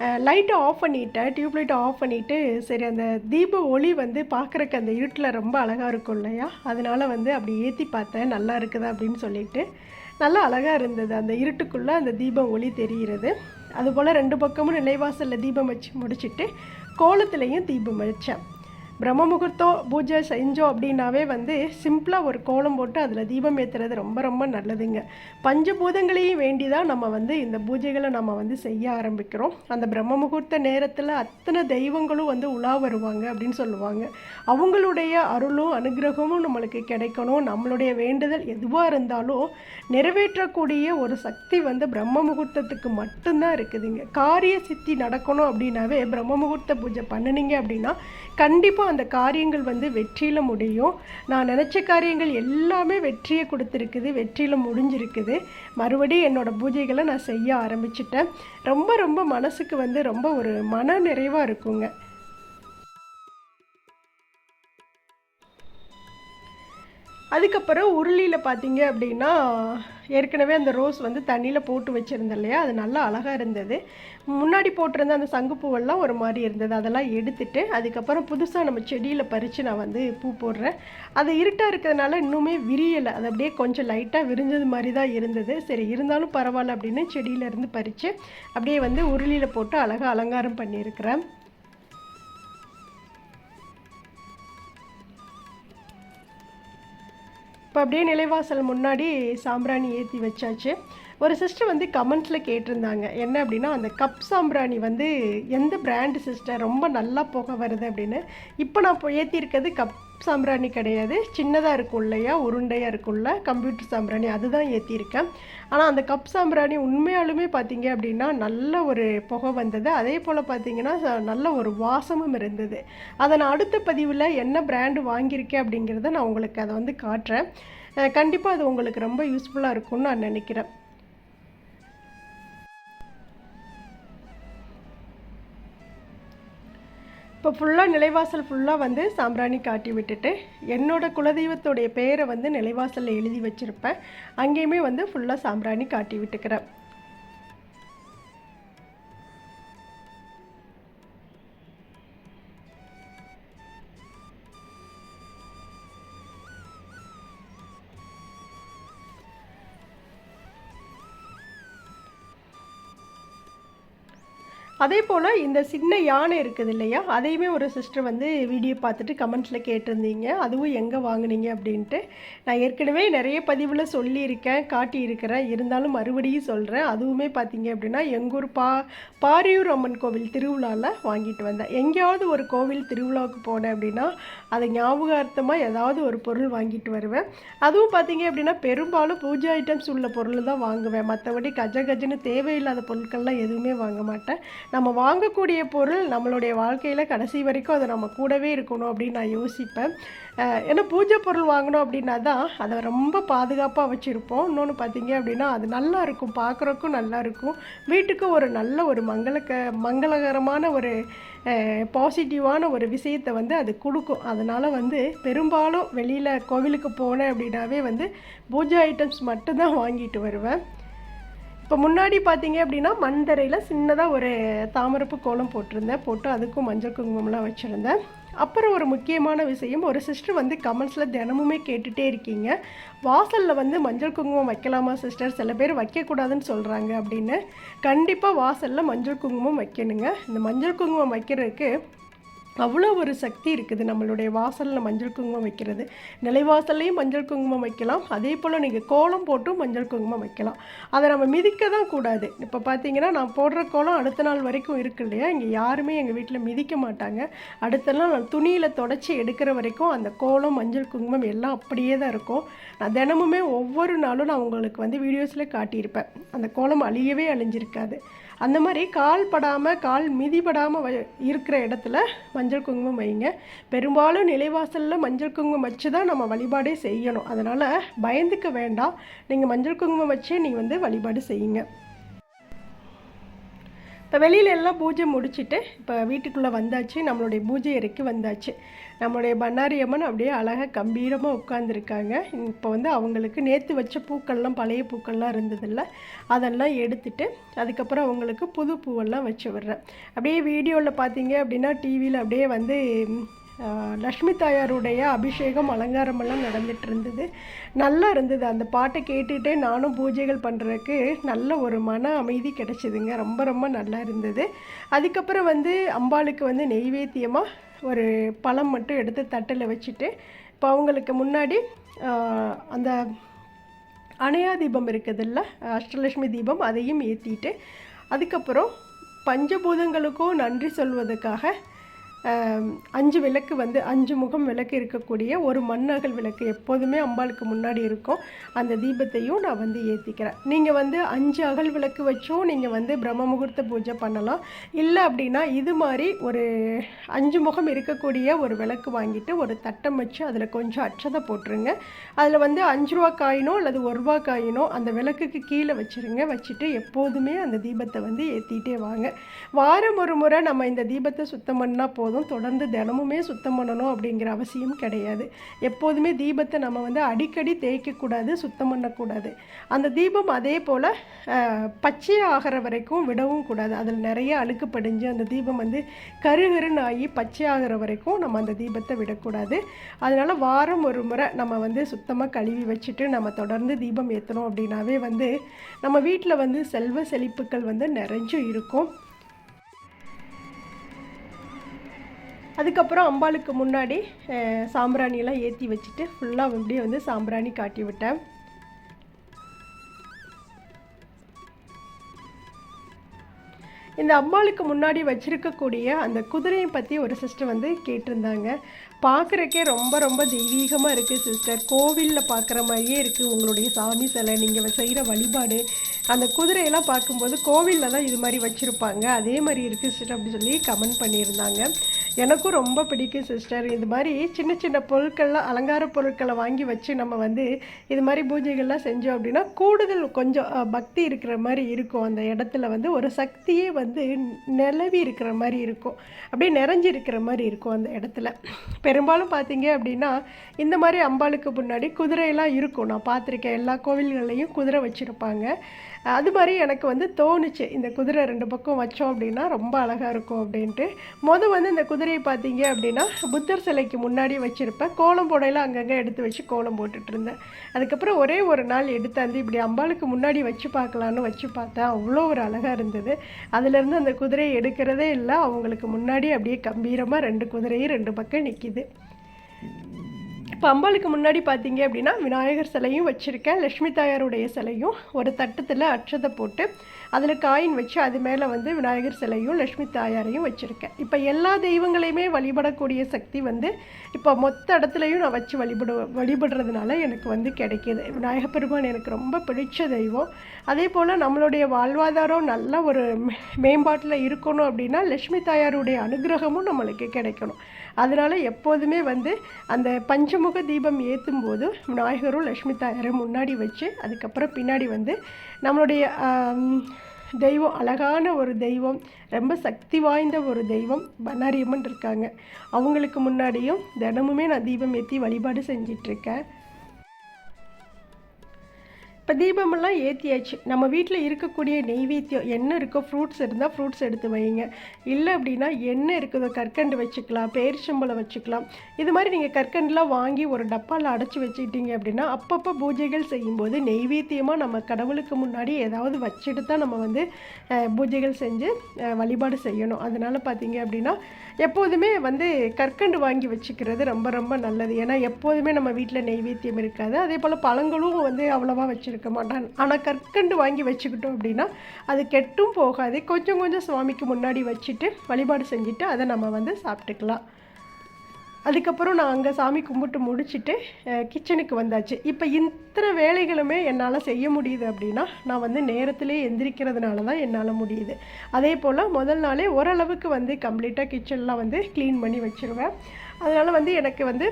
லைட்டை ஆஃப் பண்ணிட்டேன் டியூப் லைட்டை ஆஃப் பண்ணிவிட்டு சரி அந்த தீப ஒளி வந்து பார்க்குறக்கு அந்த இருட்டில் ரொம்ப அழகாக இருக்கும் இல்லையா? அதனால் வந்து அப்படி ஏற்றி பார்த்தேன் நல்லா இருக்குதா அப்படின்னு சொல்லிட்டு. நல்லா அழகாக இருந்தது அந்த இருட்டுக்குள்ளே அந்த தீபம் ஒளி தெரிகிறது. அதுபோல் ரெண்டு பக்கமும் நிலைவாசலில் தீபம் வச்சு முடிச்சிட்டு கோலத்துலேயும் தீபம் வச்சேன். பிரம்ம முகூர்த்தம் பூஜை செஞ்சோம் அப்படின்னாவே வந்து சிம்பிளாக ஒரு கோலம் போட்டு அதில் தீபம் ஏற்றுறது ரொம்ப ரொம்ப நல்லதுங்க. பஞ்சபூதங்களையும் வேண்டி தான் நம்ம வந்து இந்த பூஜைகளை நம்ம வந்து செய்ய ஆரம்பிக்கிறோம். அந்த பிரம்ம முகூர்த்த நேரத்தில் அத்தனை தெய்வங்களும் வந்து உலா வருவாங்க அப்படின்னு சொல்லுவாங்க. அவங்களுடைய அருளும் அனுகிரகமும் நம்மளுக்கு கிடைக்கணும். நம்மளுடைய வேண்டுதல் எதுவாக இருந்தாலும் நிறைவேற்றக்கூடிய ஒரு சக்தி வந்து பிரம்ம முகூர்த்தத்துக்கு மட்டும்தான் இருக்குதுங்க. காரிய சித்தி நடக்கணும் அப்படின்னாவே பிரம்ம முகூர்த்த பூஜை பண்ணுனீங்க அப்படின்னா கண்டிப்பாக அந்த காரியங்கள் வந்து வெற்றியில் முடியும். நான் நினச்ச காரியங்கள் எல்லாமே வெற்றியை கொடுத்துருக்குது வெற்றியில் முடிஞ்சிருக்குது. மறுபடியும் என்னோட பூஜைகளை நான் செய்ய ஆரம்பிச்சிட்டேன். ரொம்ப ரொம்ப மனசுக்கு வந்து ரொம்ப ஒரு மன நிறைவாக இருக்குங்க. அதுக்கப்புறம் உருளியில் பார்த்தீங்க அப்படின்னா ஏற்கனவே அந்த ரோஸ் வந்து தண்ணியில் போட்டு வச்சுருந்தேன் இல்லையா? அது நல்லா அழகாக இருந்தது. முன்னாடி போட்டிருந்த அந்த சங்குப்பூவெல்லாம் ஒரு மாதிரி இருந்தது. அதெல்லாம் எடுத்துட்டு அதுக்கப்புறம் புதுசாக நம்ம செடியில் பறித்து நான் வந்து பூ போடுறேன். அது இருட்டாக இருக்கிறதுனால இன்னுமே விரியலை. அது அப்படியே கொஞ்சம் லைட்டாக விரிஞ்சது மாதிரி தான் இருந்தது. சரி இருந்தாலும் பரவாயில்ல அப்படின்னு செடியிலேருந்து பறித்து அப்படியே வந்து உருளியில் போட்டு அழகாக அலங்காரம் பண்ணியிருக்கிறேன். இப்போ அப்படியே நிலைவாசல் முன்னாடி சாம்பிராணி ஏற்றி வச்சாச்சு. ஒரு சிஸ்டர் வந்து கமெண்ட்ஸில் கேட்டிருந்தாங்க என்ன அப்படின்னா அந்த கப் சாம்பிராணி வந்து எந்த பிராண்டு சிஸ்டர் ரொம்ப நல்லா புகை வருது அப்படின்னு. இப்போ நான் ஏற்றிருக்கிறது கப் சாம்பிராணி கிடையாது. சின்னதாக இருக்கும் இல்லையா? உருண்டையாக இருக்கும்ல? கம்ப்யூட்டர் சாம்பிராணி அதுதான் ஏற்றிருக்கேன் ஆனால் அந்த கப் சாம்பிராணி உண்மையாலுமே பார்த்தீங்க அப்படின்னா நல்ல ஒரு புகை வந்தது. அதே போல் பார்த்தீங்கன்னா ச- நல்ல ஒரு வாசமும் இருந்தது. அதை நான் அடுத்த பதிவில் என்ன பிராண்டு வாங்கியிருக்கேன் அப்படிங்கிறத நான் உங்களுக்கு அதை வந்து காட்டுறேன். கண்டிப்பாக அது உங்களுக்கு ரொம்ப யூஸ்ஃபுல்லாக இருக்கும்னு நான் நினைக்கிறேன். இப்போ ஃபுல்லாக நிலைவாசல் ஃபுல்லாக வந்து சாம்பிராணி காட்டி விட்டுட்டு என்னோட குலதெய்வத்துடைய பேரை வந்து நிலைவாசலில் எழுதி வச்சுருப்பேன். அங்கேயுமே வந்து ஃபுல்லாக சாம்பிராணி காட்டி விட்டுக்கிறேன். அதே போல் இந்த சின்ன யானை இருக்குது இல்லையா அதையுமே ஒரு சிஸ்டர் வந்து வீடியோ பார்த்துட்டு கமெண்ட்ஸில் கேட்டிருந்தீங்க. அதுவும் எங்கே வாங்குனீங்க அப்படின்ட்டு. நான் ஏற்கனவே நிறைய பதிவில் சொல்லியிருக்கேன் காட்டியிருக்கிறேன். இருந்தாலும் மறுபடியும் சொல்கிறேன் அதுவுமே பார்த்தீங்க அப்படின்னா எங்கூர் பா பாரியூர் அம்மன் கோவில் திருவிழாவில் வாங்கிட்டு வந்தேன். எங்கேயாவது ஒரு கோவில் திருவிழாவுக்கு போனேன் அப்படின்னா அதை ஞாபகார்த்தமாக ஏதாவது ஒரு பொருள் வாங்கிட்டு வருவேன். அதுவும் பார்த்தீங்க அப்படின்னா பெரும்பாலும் பூஜை ஐட்டம்ஸ் உள்ள பொருள் தான் வாங்குவேன். மற்றபடி கஜ கஜன்னு தேவையில்லாத பொருட்கள்லாம் எதுவுமே வாங்க மாட்டேன். நம்ம வாங்கக்கூடிய பொருள் நம்மளுடைய வாழ்க்கையில் கடைசி வரைக்கும் அது நம்ம கூடவே இருக்கணும் அப்படின்னு நான் யோசிப்பேன். ஏன்னா பூஜை பொருள் வாங்கினோம் அப்படின்னா தான் அதை ரொம்ப பாதுகாப்பாக வச்சுருப்போம். இன்னொன்று பார்த்தீங்க அப்படின்னா அது நல்லா இருக்கும். பார்க்குறக்கும் நல்லா இருக்கும். வீட்டுக்கு ஒரு நல்ல ஒரு மங்களக்க மங்களகரமான ஒரு பாசிட்டிவான ஒரு விஷயத்தை வந்து அது கொடுக்கும். அதனால் வந்து பெரும்பாலும் வெளியில் கோவிலுக்கு போனேன் அப்படின்னாவே வந்து பூஜை ஐட்டம்ஸ் மட்டும்தான் வாங்கிட்டு வருவேன். இப்போ முன்னாடி பார்த்தீங்க அப்படின்னா மண்தரையில் சின்னதாக ஒரு தாமரப்பு கோலம் போட்டிருந்தேன். போட்டு அதுக்கும் மஞ்சள் குங்குமம்லாம் வச்சுருந்தேன். அப்புறம் ஒரு முக்கியமான விஷயம் ஒரு சிஸ்டர் வந்து கமெண்ட்ஸில் தினமுமே கேட்டுகிட்டே இருக்கீங்க. வாசலில் வந்து மஞ்சள் குங்குமம் வைக்கலாமா சிஸ்டர் சில பேர் வைக்கக்கூடாதுன்னு சொல்கிறாங்க அப்படின்னு. கண்டிப்பாக வாசலில் மஞ்சள் குங்குமம் வைக்கணுங்க. இந்த மஞ்சள் குங்குமம் வைக்கிறதுக்கு அவ்வளோ ஒரு சக்தி இருக்குது நம்மளுடைய வாசலில் மஞ்சள் குங்குமம் வைக்கிறது. நிலைவாசல்லையும் மஞ்சள் குங்குமம் வைக்கலாம். அதே போல் நீங்கள் கோலம் போட்டும் மஞ்சள் குங்குமம் வைக்கலாம். அதை நம்ம மிதிக்க தான் கூடாது. இப்போ பார்த்தீங்கன்னா நான் போடுற கோலம் அடுத்த நாள் வரைக்கும் இருக்கு இல்லையா? இங்கே யாருமே எங்கள் வீட்டில் மிதிக்க மாட்டாங்க. அடுத்த நாள் நான் துணியில் தொடச்சி எடுக்கிற வரைக்கும் அந்த கோலம் மஞ்சள் குங்குமம் எல்லாம் அப்படியே தான் இருக்கும். நான் தினமுமே ஒவ்வொரு நாளும் நான் உங்களுக்கு வந்து வீடியோஸில் காட்டியிருப்பேன். அந்த கோலம் அழியவே அழிஞ்சிருக்காது. அந்த மாதிரி கால் படாமல் கால் மிதிப்படாமல் வ இருக்கிற இடத்துல மஞ்சள் குங்குமம் வைங்க. பெரும்பாலும் நிலைவாசலில் மஞ்சள் குங்குமம் வச்சு தான் நம்ம வழிபாடே செய்யணும். அதனால் பயந்துக்க வேண்டாம். நீங்கள் மஞ்சள் குங்குமம் வச்சே நீங்கள் வந்து வழிபாடு செய்யுங்க. இப்போ வெளியில எல்லாம் பூஜை முடிச்சிட்டு இப்போ வீட்டுக்குள்ளே வந்தாச்சு. நம்மளுடைய பூஜை அறைக்கு வந்தாச்சு. நம்மளுடைய பண்ணாரி அம்மன் அப்படியே அழகாக கம்பீரமாக உட்காந்துருக்காங்க இப்போ வந்து அவங்களுக்கு நேற்று வச்ச பூக்கள்லாம் பழைய பூக்கள்லாம் இருந்ததில்ல. அதெல்லாம் எடுத்துட்டு அதுக்கப்புறம் அவங்களுக்கு புது பூவெல்லாம் வச்சு விடுறேன். அப்படியே வீடியோவில் பார்த்தீங்க அப்படின்னா டிவியில் அப்படியே வந்து லக்ஷ்மி தாயாருடைய அபிஷேகம் அலங்காரமெல்லாம் நடந்துட்டு இருந்தது நல்லா இருந்தது. அந்த பாட்டை கேட்டுகிட்டே நானும் பூஜைகள் பண்ணுறதுக்கு நல்ல ஒரு மன அமைதி கிடச்சிதுங்க. ரொம்ப ரொம்ப நல்லா இருந்தது. அதுக்கப்புறம் வந்து அம்பாளுக்கு வந்து நெய்வேத்தியமாக ஒரு பழம் மட்டும் எடுத்து தட்டில் வச்சுட்டு இப்போ அவங்களுக்கு முன்னாடி அந்த அணையா தீபம் இருக்குதுல்ல அஷ்டலட்சுமி தீபம் அதையும் ஏற்றிட்டு அதுக்கப்புறம் பஞ்சபூதங்களுக்கும் நன்றி சொல்வதற்காக அஞ்சு விளக்கு வந்து அஞ்சு முகம் விளக்கு இருக்கக்கூடிய ஒரு மண்ணகல் விளக்கு எப்போதுமே அம்பாளுக்கு முன்னாடி இருக்கும். அந்த தீபத்தையும் நான் வந்து ஏற்றிக்கிறேன் நீங்கள் வந்து அஞ்சு அகல் விளக்கு வச்சும் நீங்கள் வந்து பிரம்ம முகூர்த்த பூஜை பண்ணலாம். இல்லை அப்படின்னா இது மாதிரி ஒரு அஞ்சு முகம் இருக்கக்கூடிய ஒரு விளக்கு வாங்கிட்டு ஒரு தட்டம் வச்சு அதில் கொஞ்சம் அச்சதை போட்டுருங்க. அதில் வந்து அஞ்சு ரூபா காயினோ அல்லது ஒரு ரூபா காயினோ அந்த விளக்குக்கு கீழே வச்சுருங்க. வச்சுட்டு எப்போதுமே அந்த தீபத்தை வந்து ஏற்றிட்டே வாங்க. வாரம் ஒரு முறை நம்ம இந்த தீபத்தை சுத்தம் பண்ணால் போதும். போதும் தொடர்ந்து தினமுமே சுத்தம் பண்ணணும் அப்படிங்கிற அவசியம் கிடையாது. எப்போதுமே தீபத்தை நம்ம வந்து அடிக்கடி தேய்க்கக்கூடாது சுத்தம் பண்ணக்கூடாது. அந்த தீபம் அதே போல் பச்சையாகிற வரைக்கும் விடவும் கூடாது. அதில் நிறைய அழுக்கு படிஞ்சு அந்த தீபம் வந்து கருகருன்னு ஆகி ஆகிற வரைக்கும் நம்ம அந்த தீபத்தை விடக்கூடாது. அதனால் வாரம் ஒரு முறை நம்ம வந்து சுத்தமாக கழுவி வச்சுட்டு நம்ம தொடர்ந்து தீபம் ஏற்றணும் அப்படின்னாவே வந்து நம்ம வீட்டில் வந்து செல்வ செழிப்புகள் வந்து நிறைஞ்சும் இருக்கும். அதுக்கப்புறம் அம்பாளுக்கு முன்னாடி சாம்பிராணியெல்லாம் ஏற்றி வச்சுட்டு ஃபுல்லாக அப்படியே வந்து சாம்பிராணி காட்டி விட்டேன். இந்த அம்பாளுக்கு முன்னாடி வச்சுருக்கக்கூடிய அந்த குதிரையை பற்றி ஒரு சிஸ்டர் வந்து கேட்டிருந்தாங்க. பார்க்குறக்கே ரொம்ப ரொம்ப தெய்வீகமாக இருக்குது சிஸ்டர் கோவிலில் பார்க்குற மாதிரியே இருக்குது உங்களுடைய சாமி சிலை. நீங்கள் செய்கிற வழிபாடு அந்த குதிரையெல்லாம் பார்க்கும்போது கோவிலில் தான் இது மாதிரி வச்சுருப்பாங்க. அதே மாதிரி இருக்குது சிஸ்டர் அப்படின்னு சொல்லி கமெண்ட் பண்ணியிருந்தாங்க. எனக்கும் ரொம்ப பிடிக்கும் சிஸ்டர் இது மாதிரி சின்ன சின்ன பொருட்கள்லாம் அலங்கார பொருட்களை வாங்கி வச்சு நம்ம வந்து இது மாதிரி பூஜைகள்லாம் செஞ்சோம் அப்படின்னா கூடுதல் கொஞ்சம் பக்தி இருக்கிற மாதிரி இருக்கும். அந்த இடத்துல வந்து ஒரு சக்தியே வந்து நிலவி இருக்கிற மாதிரி இருக்கும். அப்படியே நிறைஞ்சு இருக்கிற மாதிரி இருக்கும் அந்த இடத்துல. பெரும்பாலும் பார்த்தீங்க அப்படின்னா இந்த மாதிரி அம்பாளுக்கு முன்னாடி குதிரையெல்லாம் இருக்கும். நான் பார்த்துருக்கேன் எல்லா கோவில்கள்லையும் குதிரை வச்சுருப்பாங்க. அது மாதிரி எனக்கு வந்து தோணுச்சு இந்த குதிரை ரெண்டு பக்கம் வச்சோம் அப்படின்னா ரொம்ப அழகாக இருக்கும் அப்படின்ட்டு. மொதல் வந்து இந்த குதிரையை பார்த்தீங்க அப்படின்னா புத்தர் சிலைக்கு முன்னாடி வச்சுருப்பேன். கோலம் போடையில் அங்கங்கே எடுத்து வச்சு கோலம் போட்டுட்டு இருந்தேன். அதுக்கப்புறம் ஒரே ஒரு நாள் எடுத்தாந்து இப்படி அம்பாளுக்கு முன்னாடி வச்சு பார்க்கலான்னு வச்சு பார்த்தேன். அவ்வளோ ஒரு அழகாக இருந்தது. அதுலேருந்து அந்த குதிரையை எடுக்கிறதே இல்லை. அவங்களுக்கு முன்னாடி அப்படியே கம்பீரமாக ரெண்டு குதிரையும் ரெண்டு பக்கம் நிற்கிது இப்போ அம்பாளுக்கு முன்னாடி பார்த்தீங்க அப்படின்னா விநாயகர் சிலையும் வச்சுருக்கேன். லக்ஷ்மி தாயாருடைய சிலையும் ஒரு தட்டத்தில் அட்சதை போட்டு அதில் காயின் வச்சு அது மேலே வந்து விநாயகர் சிலையும் லக்ஷ்மி தாயாரையும் வச்சுருக்கேன். இப்போ எல்லா தெய்வங்களையுமே வழிபடக்கூடிய சக்தி வந்து இப்போ மொத்த இடத்துலையும் நான் வச்சு வழிபடு வழிபடுறதுனால எனக்கு வந்து கிடைக்கிது. விநாயகப் பெருமான் எனக்கு ரொம்ப பிடிச்ச தெய்வம். அதே போல் நம்மளுடைய வாழ்வாதாரம் நல்ல ஒரு மே- மேம்பாட்டில் இருக்கணும் அப்படின்னா லக்ஷ்மி தாயாருடைய அனுகிரகமும் நம்மளுக்கு கிடைக்கணும். அதனால் எப்போதுமே வந்து அந்த பஞ்சமுக தீபம் ஏற்றும் போது விநாயகரும் லக்ஷ்மி தாயாரும் முன்னாடி வச்சு அதுக்கப்புறம் பின்னாடி வந்து நம்மளுடைய தெய்வம் அழகான ஒரு தெய்வம் ரொம்ப சக்தி வாய்ந்த ஒரு தெய்வம் பண்ணாரியம்மன் இருக்காங்க. அவங்களுக்கு முன்னாடியும் தினமுமே நான் தீபம் ஏற்றி வழிபாடு செஞ்சிட்ருக்கேன் இப்போ தீபமெல்லாம் ஏற்றியாச்சு நம்ம வீட்டில் இருக்கக்கூடிய நெய்வேத்தியம் என்ன இருக்கோ ஃப்ரூட்ஸ் இருந்தால் ஃப்ரூட்ஸ் எடுத்து வைங்க. இல்லை அப்படின்னா என்ன இருக்குதோ கற்கண்டு வச்சுக்கலாம் பேரிச்சம்பழம் வச்சுக்கலாம். இது மாதிரி நீங்கள் கற்கண்டுலாம் வாங்கி ஒரு டப்பாவில் அடைச்சி வச்சுக்கிட்டீங்க அப்படின்னா அப்பப்போ பூஜைகள் செய்யும்போது நெய்வேத்தியமாக நம்ம கடவுளுக்கு முன்னாடி ஏதாவது வச்சுட்டு தான் நம்ம வந்து பூஜைகள் செஞ்சு வழிபாடு செய்யணும். அதனால் பார்த்தீங்க அப்படின்னா எப்போதுமே வந்து கற்கண்டு வாங்கி வச்சுக்கிறது ரொம்ப ரொம்ப நல்லது. ஏன்னா எப்போதுமே நம்ம வீட்டில் நெய்வேத்தியம் இருக்காது. அதே போல் பழங்களும் வந்து அவ்வளோவா வச்சுருக்க மாட்டான் ஆனால் கற்கண்டு வாங்கி வச்சுக்கிட்டோம் அப்படின்னா அது கெட்டும் போகாது. கொஞ்சம் கொஞ்சம் சுவாமிக்கு முன்னாடி வச்சுட்டு வழிபாடு செஞ்சுட்டு அதை நம்ம வந்து சாப்பிட்டுக்கலாம். அதுக்கப்புறம் நான் அங்கே சாமி கும்பிட்டு முடிச்சுட்டு கிச்சனுக்கு வந்தாச்சு. இப்போ இத்தனை வேலைகளுமே என்னால் செய்ய முடியுது அப்படின்னா நான் வந்து நேரத்திலே எந்திரிக்கிறதுனால தான் என்னால் முடியுது. அதே போல் முதல் நாளே ஓரளவுக்கு வந்து கம்ப்ளீட்டாக கிச்சன்லாம் வந்து க்ளீன் பண்ணி வச்சுருவேன். அதனால் வந்து எனக்கு வந்து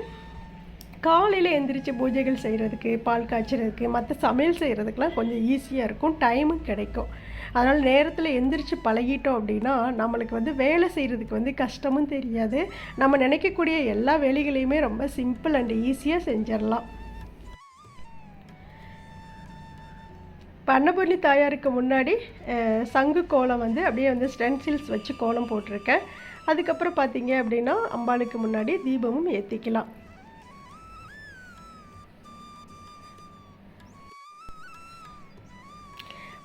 காலையில் எந்திரிச்சு பூஜைகள் செய்கிறதுக்கு பால் காய்ச்சறதுக்கு மற்ற சமையல் செய்கிறதுக்கெலாம் கொஞ்சம் ஈஸியாக இருக்கும். டைமும் கிடைக்கும். அதனால் நேரத்தில் எந்திரிச்சு பழகிட்டோம் அப்படின்னா நம்மளுக்கு வந்து வேலை செய்கிறதுக்கு வந்து கஷ்டமும் தெரியாது. நம்ம நினைக்கக்கூடிய எல்லா வேலைகளையுமே ரொம்ப சிம்பிள் அண்ட் ஈஸியாக செஞ்சிடலாம். பண்ணபொண்ணி தாயாருக்கு முன்னாடி சங்கு கோலம் வந்து அப்படியே வந்து ஸ்டென்சில்ஸ் வச்சு கோலம் போட்டிருக்கேன். அதுக்கப்புறம் பார்த்தீங்க அப்படின்னா அம்பாளுக்கு முன்னாடி தீபமும் ஏற்றிக்கலாம்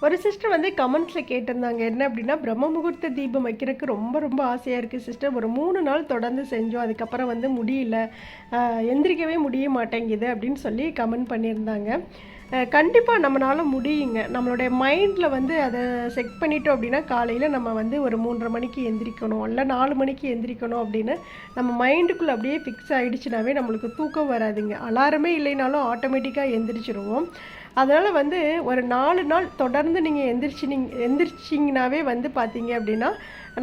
ஒரு சிஸ்டர் வந்து கமெண்ட்ஸில் கேட்டிருந்தாங்க என்ன அப்படின்னா பிரம்ம முகூர்த்த தீபம் வைக்கிறதுக்கு ரொம்ப ரொம்ப ஆசையாக இருக்குது சிஸ்டர் ஒரு மூணு நாள் தொடர்ந்து செஞ்சோம். அதுக்கப்புறம் வந்து முடியல. எந்திரிக்கவே முடிய மாட்டேங்குது அப்படின்னு சொல்லி கமெண்ட் பண்ணியிருந்தாங்க. கண்டிப்பாக நம்மளால் முடியுங்க. நம்மளுடைய மைண்டில் வந்து அதை செக் பண்ணிட்டோம் அப்படின்னா காலையில் நம்ம வந்து ஒரு மூன்றரை மணிக்கு எந்திரிக்கணும். இல்லை நாலு மணிக்கு எந்திரிக்கணும் அப்படின்னு நம்ம மைண்டுக்குள்ளே அப்படியே ஃபிக்ஸ் ஆகிடுச்சுனாவே நம்மளுக்கு தூக்கம் வராதுங்க. அலாரமே இல்லைனாலும் ஆட்டோமேட்டிக்காக எந்திரிச்சிருவோம். அதனால் வந்து ஒரு நாலு நாள் தொடர்ந்து நீங்கள் எந்திரிச்சு நீங்கள் எந்திரிச்சிங்கனாவே வந்து பார்த்தீங்க அப்படின்னா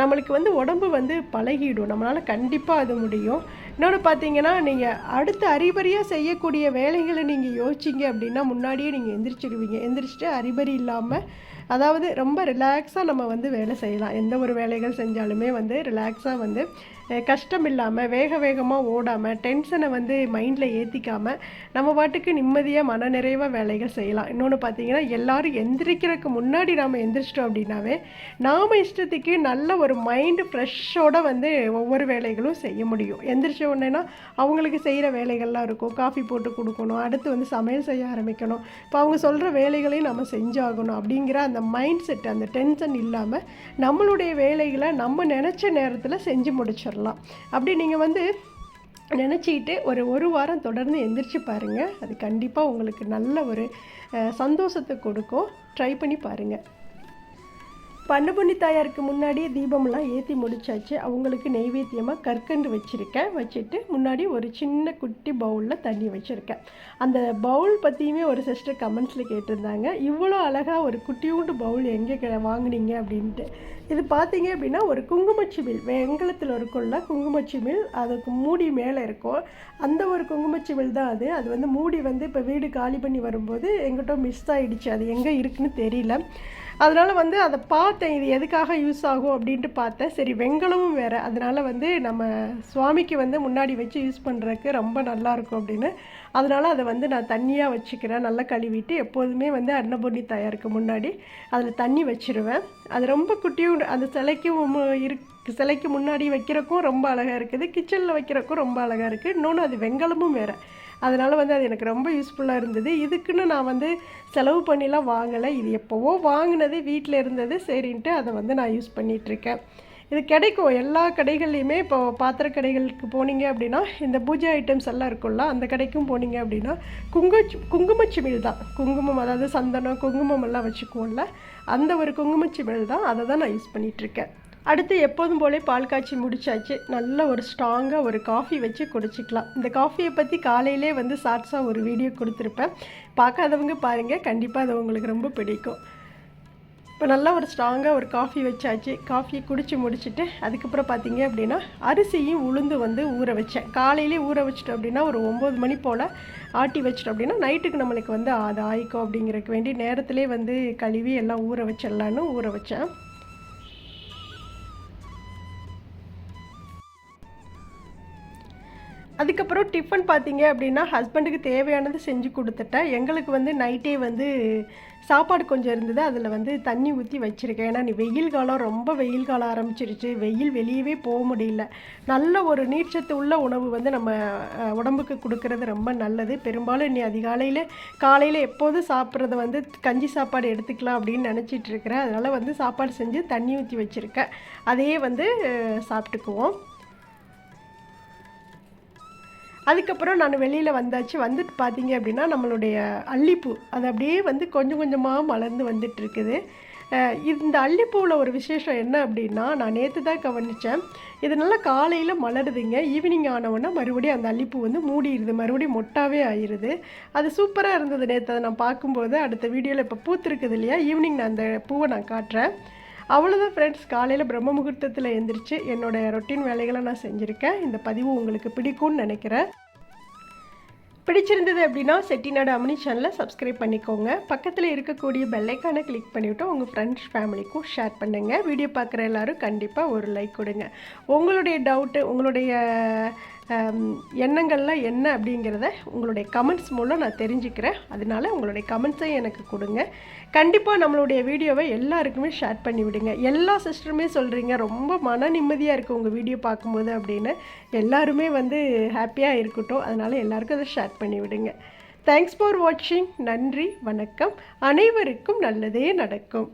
நம்மளுக்கு வந்து உடம்பு வந்து பழகிடும். நம்மளால் கண்டிப்பாக அது முடியும். இன்னொன்று பார்த்தீங்கன்னா நீங்கள் அடுத்த அறிபறியாக செய்யக்கூடிய வேலைகளை நீங்கள் யோசிச்சிங்க அப்படின்னா முன்னாடியே நீங்கள் எந்திரிச்சிடுவீங்க எந்திரிச்சிட்டு அறிபறி இல்லாமல் அதாவது ரொம்ப ரிலாக்ஸாக நம்ம வந்து வேலை செய்யலாம். எந்த ஒரு வேலைகள் செஞ்சாலுமே வந்து ரிலாக்ஸாக வந்து கஷ்டம் இல்லாமல் வேக வேகமாக ஓடாமல் டென்ஷனை வந்து மைண்டில் ஏற்றிக்காமல் நம்ம பாட்டுக்கு நிம்மதியாக மனநிறைவாக வேலைகள் செய்யலாம். இன்னொன்று பார்த்தீங்கன்னா எல்லாரும் எந்திரிக்கிறதுக்கு முன்னாடி நாம் எந்திரிச்சிட்டோம் அப்படின்னாவே நாம் இஷ்டத்துக்கு நல்ல ஒரு மைண்டு ஃப்ரெஷ்ஷோடு வந்து ஒவ்வொரு வேலைகளும் செய்ய முடியும். எந்திரிச்ச உடனேனா அவங்களுக்கு செய்கிற வேலைகள்லாம் இருக்கும். காஃபி போட்டு கொடுக்கணும். அடுத்து வந்து சமையல் செய்ய ஆரம்பிக்கணும். இப்போ அவங்க சொல்கிற வேலைகளையும் நம்ம செஞ்சாகணும் அப்படிங்கிற அந்த மைண்ட் செட் அந்த டென்ஷன் இல்லாமல் நம்மளுடைய வேலைகளை நம்ம நினச்ச நேரத்தில் செஞ்சு முடிச்சிடலாம். அப்படி நீங்கள் வந்து நினச்சிக்கிட்டு ஒரு ஒரு வாரம் தொடர்ந்து எந்திரிச்சு பாருங்கள் அது கண்டிப்பாக உங்களுக்கு நல்ல ஒரு சந்தோஷத்தை கொடுக்கும். ட்ரை பண்ணி பாருங்கள் பண்ணபுண்ணி தாயாருக்கு முன்னாடி தீபம்லாம் ஏற்றி முடிச்சாச்சு. அவங்களுக்கு நெய்வேத்தியமாக கற்கண்டு வச்சுருக்கேன். வச்சுட்டு முன்னாடி ஒரு சின்ன குட்டி பவுலில் தண்ணி வச்சுருக்கேன். அந்த பவுல் பற்றியுமே ஒரு சிஸ்டர் கமெண்ட்ஸில் கேட்டிருந்தாங்க. இவ்வளோ அழகாக ஒரு குட்டியூண்டு பவுல் எங்கே க- வாங்குனீங்க அப்படின்ட்டு. இது பார்த்தீங்க அப்படின்னா ஒரு குங்குமச்சிமில் வெங்கலத்தில் இருக்கும்ல குங்குமச்சிமில் அதுக்கு மூடி மேலே இருக்கும். அந்த ஒரு குங்குமச்சிமில் தான் அது. அது வந்து மூடி வந்து இப்போ வீடு காலி பண்ணி வரும்போது எங்கிட்ட மிஸ் ஆகிடுச்சு அது எங்கே இருக்குன்னு தெரியல. அதனால் வந்து அதை பார்த்தேன் இது எதுக்காக யூஸ் ஆகும் அப்படின்ட்டு பார்த்தேன். சரி வெங்கலமும் வேறு. அதனால் வந்து நம்ம சுவாமிக்கு வந்து முன்னாடி வச்சு யூஸ் பண்ணுறதுக்கு ரொம்ப நல்லா இருக்கும் அப்படின்னு. அதனால் அதை வந்து நான் தண்ணியாக வச்சுக்கிறேன். நல்லா கழுவிட்டு எப்போதுமே வந்து அன்னபூர்ணி தயாருக்கு முன்னாடி அதில் தண்ணி வச்சிருவேன். அது ரொம்ப குட்டியும் அந்த சிலைக்கும் இருக்கு சிலைக்கு முன்னாடி வைக்கிறக்கும் ரொம்ப அழகாக இருக்குது. கிச்சனில் வைக்கிறக்கும் ரொம்ப அழகாக இருக்குது. இன்னொன்று அது வெங்கலமும் வேறு. அதனால் வந்து அது எனக்கு ரொம்ப யூஸ்ஃபுல்லாக இருந்தது. இதுக்குன்னு நான் வந்து செலவு பண்ணிலாம் வாங்கலை. இது எப்போவோ வாங்கினது வீட்டில் இருந்தது. சரின்ட்டு அதை வந்து நான் யூஸ் பண்ணிகிட்ருக்கேன் இது கிடைக்கும் எல்லா கடைகள்லையுமே இப்போ பாத்திர கடைகளுக்கு போனீங்க அப்படின்னா இந்த பூஜை ஐட்டம்ஸ் எல்லாம் இருக்கும்ல அந்த கடைக்கும் போனீங்க அப்படின்னா குங்கு குங்குமச்சிமிழ் தான். குங்குமம் அதாவது சந்தனம் குங்குமம் எல்லாம் வச்சுக்குவோம்ல அந்த ஒரு குங்குமச்சிமிழ் தான் அதை தான் நான் யூஸ் பண்ணிகிட்ருக்கேன் அடுத்து எப்போதும் போலே பால் காய்ச்சி முடிச்சாச்சு. நல்ல ஒரு ஸ்ட்ராங்காக ஒரு காஃபி வச்சு குடிச்சிக்கலாம். இந்த காஃபியை பற்றி காலையிலே வந்து ஷார்ட்ஸாக ஒரு வீடியோ கொடுத்துருப்பேன். பார்க்காதவங்க பாருங்கள் கண்டிப்பாக அது உங்களுக்கு ரொம்ப பிடிக்கும். இப்போ நல்லா ஒரு ஸ்ட்ராங்காக ஒரு காஃபி வச்சாச்சு. காஃபியை குடித்து முடிச்சுட்டு அதுக்கப்புறம் பார்த்தீங்க அப்படின்னா அரிசியும் உளுந்து வந்து ஊற வச்சேன். காலையிலே ஊற வச்சிட்டோம் அப்படின்னா ஒரு ஒம்பது மணி போல் ஆட்டி வச்சிட்டோம் அப்படின்னா நைட்டுக்கு நம்மளுக்கு வந்து அது ஆயிக்கும் அப்படிங்கிறதுக்கு வேண்டி நேரத்திலே வந்து கழுவி எல்லாம் ஊற வச்சிடலான்னு ஊற வச்சேன். அதுக்கப்புறம் டிஃபன் பார்த்தீங்க அப்படின்னா ஹஸ்பண்டுக்கு தேவையானது செஞ்சு கொடுத்துட்டேன். எங்களுக்கு வந்து நைட்டே வந்து சாப்பாடு கொஞ்சம் இருந்தது. அதில் வந்து தண்ணி ஊற்றி வச்சுருக்கேன். ஏன்னா நீ வெயில் காலம் ரொம்ப வெயில் காலம் ஆரம்பிச்சிருச்சு. வெயில் வெளியவே போக முடியல. நல்ல ஒரு நீர்ச்சத்து உள்ள உணவு வந்து நம்ம உடம்புக்கு கொடுக்கறது ரொம்ப நல்லது. பெரும்பாலும் நீ அதிகாலையில் காலையில் எப்போதும் சாப்பிட்றத வந்து கஞ்சி சாப்பாடு எடுத்துக்கலாம் அப்படின்னு நினச்சிட்டு இருக்கிறேன் அதனால் வந்து சாப்பாடு செஞ்சு தண்ணி ஊற்றி வச்சுருக்கேன். அதையே வந்து சாப்பிட்டுக்குவோம். அதுக்கப்புறம் நான் வெளியில் வந்தாச்சு. வந்துட்டு பார்த்தீங்க அப்படின்னா நம்மளுடைய அல்லிப்பூ. அது அப்படியே வந்து கொஞ்சம் கொஞ்சமாக மலர்ந்து வந்துட்டு இருக்குது இந்த அல்லிப்பூவில் ஒரு விசேஷம் என்ன அப்படின்னா நான் நேற்று தான் கவனித்தேன் இது நல்லா காலையில் மலருதுங்க. ஈவினிங் ஆனவுடனே மறுபடியும் அந்த அல்லிப்பூ வந்து மூடிடுது மறுபடியும் மொட்டாவே ஆயிடுது அது சூப்பராக இருந்தது நேற்று அதை நான் பார்க்கும்போது அடுத்த வீடியோவில் இப்போ பூத்துருக்குது இல்லையா? ஈவினிங் நான் அந்த பூவை நான் காட்டுறேன். அவ்வளோதான் ஃப்ரெண்ட்ஸ் காலையில் பிரம்ம முகூர்த்தத்தில் எழுந்திரிச்சு என்னோடய ரொட்டீன் வேலைகளை நான் செஞ்சுருக்கேன். இந்த பதிவு உங்களுக்கு பிடிக்கும்னு நினைக்கிறேன். பிடிச்சிருந்தது அப்படின்னா செட்டிநாடு அமினி சேனலை சப்ஸ்கிரைப் பண்ணிக்கோங்க. பக்கத்தில் இருக்கக்கூடிய பெல்லைக்கானை கிளிக் பண்ணிவிட்டு உங்கள் ஃப்ரெண்ட்ஸ் ஃபேமிலிக்கும் ஷேர் பண்ணுங்கள் வீடியோ பார்க்குற எல்லாரும் கண்டிப்பாக ஒரு லைக் கொடுங்க. உங்களுடைய டவுட்டு உங்களுடைய எண்ணங்கள்லாம் என்ன அப்படிங்கிறத உங்களுடைய கமெண்ட்ஸ் மூலம் நான் தெரிஞ்சுக்கிறேன். அதனால உங்களுடைய கமெண்ட்ஸை எனக்கு கொடுங்க. கண்டிப்பாக நம்மளுடைய வீடியோவை எல்லாருக்குமே ஷேர் பண்ணி விடுங்க. எல்லா சிஸ்டருமே சொல்கிறீங்க ரொம்ப மன நிம்மதியாக இருக்குது உங்கள் வீடியோ பார்க்கும்போது அப்படின்னு. எல்லாருமே வந்து ஹாப்பியாக இருக்கட்டும். அதனால் எல்லாருக்கும் அதை ஷேர் பண்ணி விடுங்க. தேங்க்ஸ் ஃபார் வாட்சிங் நன்றி வணக்கம். அனைவருக்கும் நல்லதே நடக்கும்.